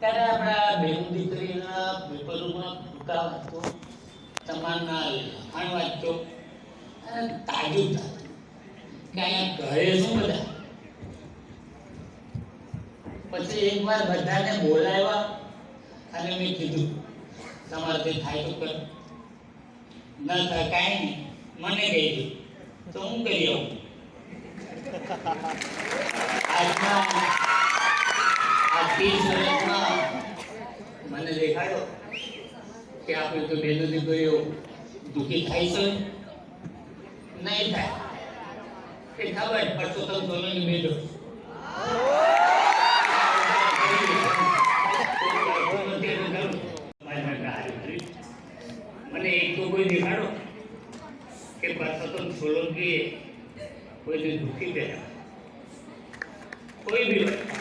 ત્યારે આપણા બેન દીકરીના પેપરોમાં ફૂટા વાંચો તમારના લખાણ વાંચો અને તાજું કે અહીંયા ઘરે શું બધા? પછી એકવાર બધાને બોલાવ્યા અને મેં કીધું તમારાથી થાય તો કર. ન થાય કાંઈ નહીં, મને કહી દઉં તો હું કહી આવું. આજના આ મને દેખાયો કે આપણે તો બેનો દીકરીઓ દુઃખી થાય છે? નહીં થાય. એ ખબર પરસોત્તમ સોલંકી બેઠો મને એક તો કોઈ દેખાડો કે પરસોત્તમ સોલંકીએ કોઈને દુઃખી કર્યા. કોઈ બી હોય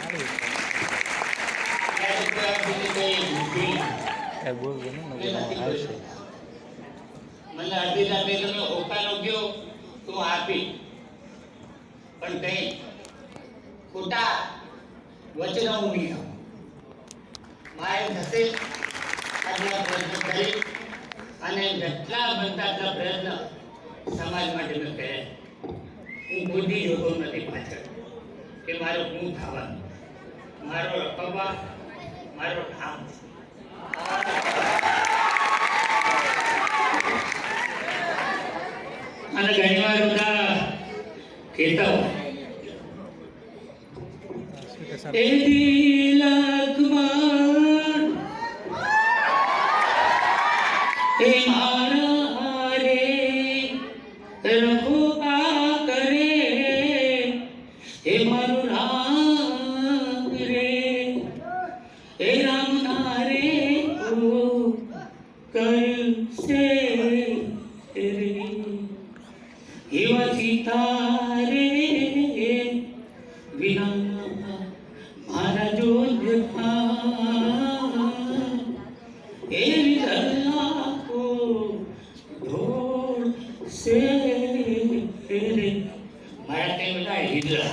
એ બોલ બોલ ને એ નવું નથી આવશે. મને અડધી રાતે તમે હોકારો ગયો તો હું આપી. પણ કઈ? ખોટા વચનો હું નહીં આપું. મારે થશે આજના પ્રયત્ન કરી અને જેટલા બનતા એટલા પ્રયત્ન સમાજ માટે મેં કર્યા. હું બુદ્ધિ જોતો નથી પાછળ કે મારો શું થવાનું. મારો રકબા મારો ઠામ અને ઘણીવાર બધા કહેતા હોય. એ તિલકમાં એ મારા રે રઘુબા કરે. એ મારું રામ રે. એ રામ નારે કરશે રે એવા સીતા રે વિના મારા જો એ વિદલાકો ઢોળ સે રે મારા તે બધા હિજરા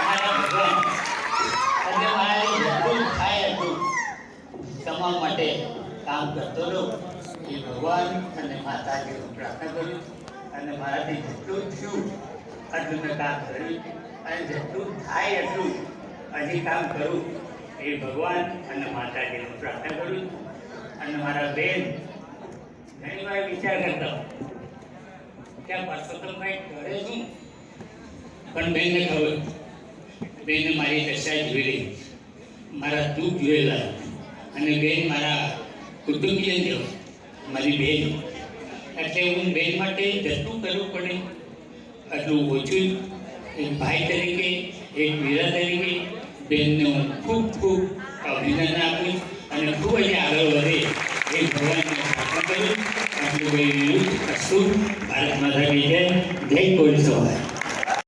મારા ભગવાન અને મારે જેટલું થાય એટલું તમામ માટે કામ કરતો રહું, એ ભગવાન અને માતાજીનું પ્રાર્થના કરું. અને મારાથી જેટલું થયું એટલું મેં કામ કર્યું. અને જેટલું થાય એટલું હજી કામ કરું. એ ભગવાન અને માતાજીનું પ્રાર્થના કરું. અને મારા બેન ઘણી વાર વિચાર કરતા ત્યાં પરસોત્તમભાઈ કરે શું પણ બેનને ખબર, બેને મારી દશા જોયેલી મારા દુઃખ જોયેલા. અને બેન મારા કુટુંબીય જો મારી બહેન એટલે હું બેન માટે જતું કરવું પડે. આટલું ઓછું એક ભાઈ તરીકે, એક વીરા તરીકે બહેનને હું ખૂબ ખૂબ અભિનંદન આપું અને ખૂબ જ આગળ વધે એ ભગવાનને પ્રાર્થના કરું આટલું કોઈ વિરુદ્ધ અશુભ ભારત માતા જય. જય કોઈ સવાય